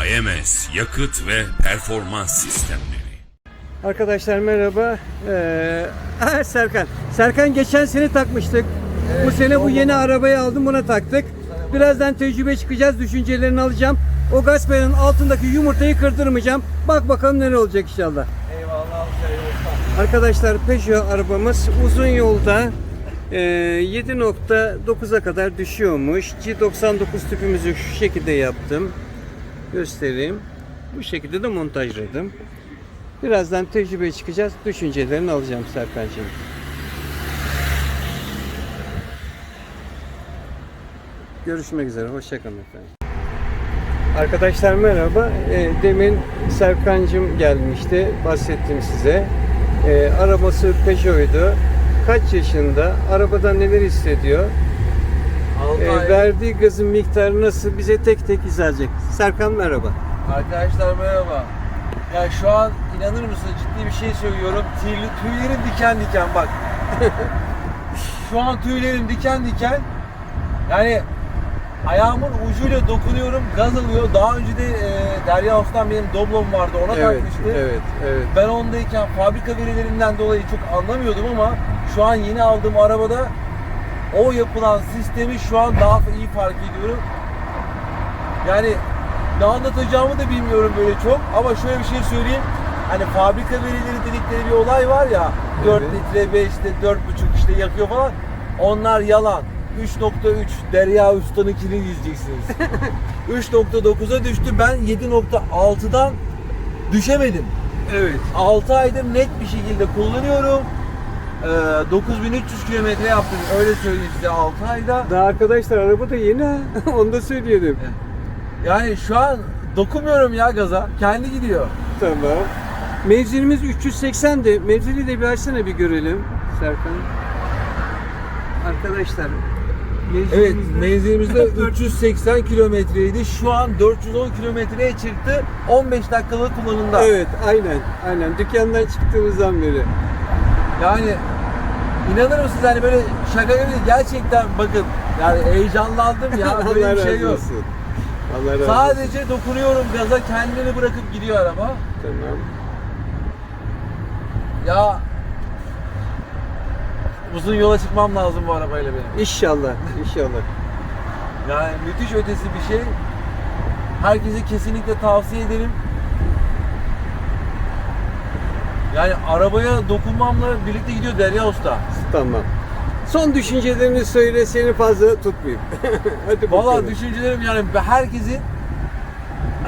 AMS Yakıt ve Performans Sistemleri Arkadaşlar merhaba. Ee, Serkan. Serkan geçen sene takmıştık. bu sene bu yeni arabayı aldım buna taktık. Birazdan tecrübe çıkacağız. Düşüncelerini alacağım. O Gasper'in altındaki yumurtayı kırdırmayacağım. Bak bakalım ne olacak inşallah. Eyvallah. Arkadaşlar Peugeot arabamız uzun yolda e, 7.9'a kadar düşüyormuş. G99 tüpümüzü şu şekilde yaptım. Göstereyim. Bu şekilde de montajladım. Birazdan tecrübe çıkacağız. Düşüncelerini alacağım Serkan'cığım. Görüşmek üzere. Hoşçakalın efendim. Arkadaşlar merhaba. E, demin Serkan'cığım gelmişti. Bahsettim size. E, arabası Peugeot'uydu. Kaç yaşında? Arabada neler hissediyor? E, verdiği gazın miktarı nasıl? Bize tek tek izah edecek. Serkan merhaba. Arkadaşlar merhaba. Ya şu an inanır mısın ciddi bir şey söylüyorum. Tüyli, tüylerim diken diken bak. şu an tüylerim diken diken. Yani ayağımın ucuyla dokunuyorum, gaz alıyor. Daha önce de e, Derya Haftan benim Doblom vardı, ona Evet, takmıştı. evet, evet. Ben ondayken fabrika verilerinden dolayı çok anlamıyordum ama şu an yeni aldığım arabada o yapılan sistemi şu an daha iyi fark ediyorum. Yani ne anlatacağımı da bilmiyorum böyle çok ama şöyle bir şey söyleyeyim. Hani fabrika verileri dedikleri bir olay var ya 4 Evet. litre 5 işte 4,5 işte yakıyor falan. Onlar yalan. 3.3 Derya Usta'nınkini izleyeceksiniz. 3.9'a düştü. Ben 7.6'dan düşemedim. Evet. 6 aydır net bir şekilde kullanıyorum. Ee, 9300 kilometre yaptım öyle söyleyeyim size 6 ayda. Daha arkadaşlar araba da yeni ha. Onu da söyleyelim. Yani şu an dokunmuyorum ya gaza. Kendi gidiyor. Tamam. Mevzilimiz 380'di. Mevzili de bir açsana bir görelim Serkan. Arkadaşlar Evet mevzilimizde- menzilimizde 380 kilometreydi. Şu an 410 kilometreye çıktı. 15 dakikalık kullanımda. Evet aynen aynen dükkandan çıktığımızdan beri. Yani inanır mısınız hani böyle şaka gibi gerçekten bakın yani heyecanlandım ya böyle bir şey yok. olsun. Allah razı olsun. Sadece dokunuyorum gaza kendini bırakıp gidiyor araba. Tamam. Ya uzun yola çıkmam lazım bu arabayla benim. İnşallah inşallah. Yani müthiş ötesi bir şey. Herkese kesinlikle tavsiye ederim. Yani arabaya dokunmamla birlikte gidiyor Derya Usta. Tamam. Son düşüncelerini söyle seni fazla tutmayayım. Hadi bakalım. Valla düşüncelerim yani herkesin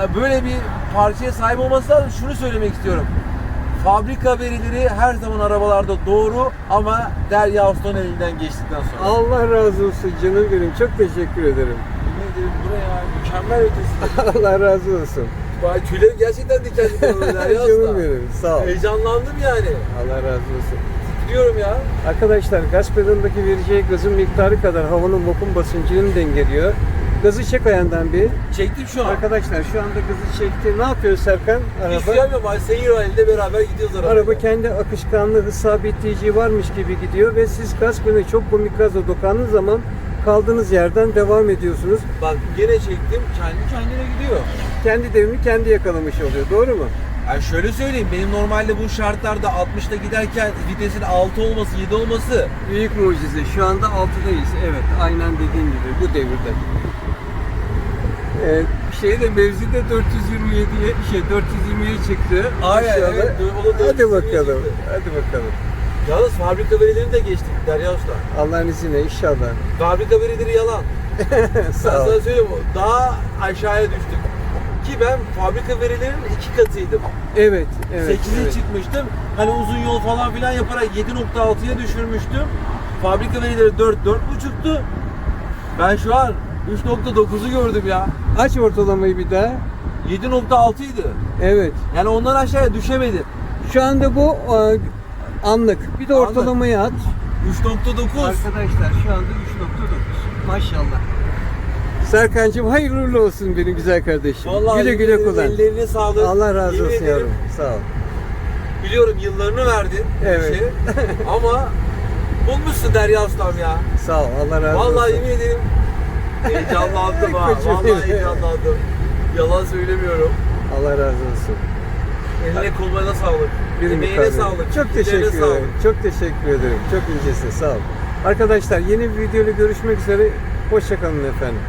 e, böyle bir parçaya sahip olması lazım. Şunu söylemek istiyorum. Fabrika verileri her zaman arabalarda doğru ama Derya Usta'nın elinden geçtikten sonra. Allah razı olsun canım benim. Çok teşekkür ederim. Yemin ederim buraya mükemmel ötesi. Allah razı olsun. Vay tüylerim gerçekten diken diken oldu Derya canım benim. Sağ ol. Heyecanlandım yani. Allah razı olsun. Gidiyorum ya. Arkadaşlar gaz pedalındaki vereceği gazın miktarı kadar havanın vakum basıncını dengeliyor. Gazı çek ayağından bir. Çektim şu an. Arkadaşlar şu anda gazı çekti. Ne yapıyor Serkan? Hiç Araba. süremiyorum. Hani seyir halinde beraber gidiyoruz arabaya. Araba kendi akışkanlığı, hız sabitleyiciyi varmış gibi gidiyor ve siz gaz pedalına çok komik gazla dokandığınız zaman kaldığınız yerden devam ediyorsunuz. Bak gene çektim. Kendi kendine gidiyor. Kendi devrimi kendi yakalamış oluyor. Doğru mu? Yani şöyle söyleyeyim. Benim normalde bu şartlarda 60'ta giderken vitesin 6 olması, 7 olması Büyük mucize. Şu anda 6'dayız. Evet. Aynen dediğim gibi bu devirde. Evet, şeyde mevzide 427'ye şey 420'ye çıktı. Aynen, evet, o da Hadi 420'ye bakalım. çıktı. Hadi bakalım. Yalnız fabrika verilerini de geçtik Derya Usta. Allah'ın izniyle inşallah. Fabrika verileri yalan. Ben Sağ ol. sana söyleyeyim daha aşağıya düştük. Ki ben fabrika verilerinin iki katıydım. Evet, evet. 8'e evet. çıkmıştım. Hani uzun yol falan filan yaparak 7.6'ya düşürmüştüm. Fabrika verileri 4 4.5'tu. Ben şu an 3.9'u gördüm ya. Aç ortalamayı bir daha. 7.6 idi. Evet. Yani ondan aşağıya düşemedim. Şu anda bu e, anlık. Bir de Anlık. ortalamayı at. 3.9. Arkadaşlar şu anda 3.9. Maşallah. Serkan'cığım hayırlı uğurlu olsun benim güzel kardeşim. Vallahi güle güle kullan. Ellerine sağlık. Allah razı Yemin olsun ederim, yavrum. Sağ ol. Biliyorum yıllarını verdin. Evet. işe. Ama bulmuşsun Derya Ustam ya. Sağ ol. Allah razı olsun. Vallahi yemin ederim heyecanlandım ha. Koçum Vallahi benim. heyecanlandım. Yalan söylemiyorum. Allah razı olsun. Eline koluna sağlık. Bir Emeğine mukabele. sağlık. Çok ellerine teşekkür sağlık. ederim. Çok teşekkür ederim. Çok incesin. Sağ ol. Arkadaşlar yeni bir videoyla görüşmek üzere. Hoşçakalın efendim.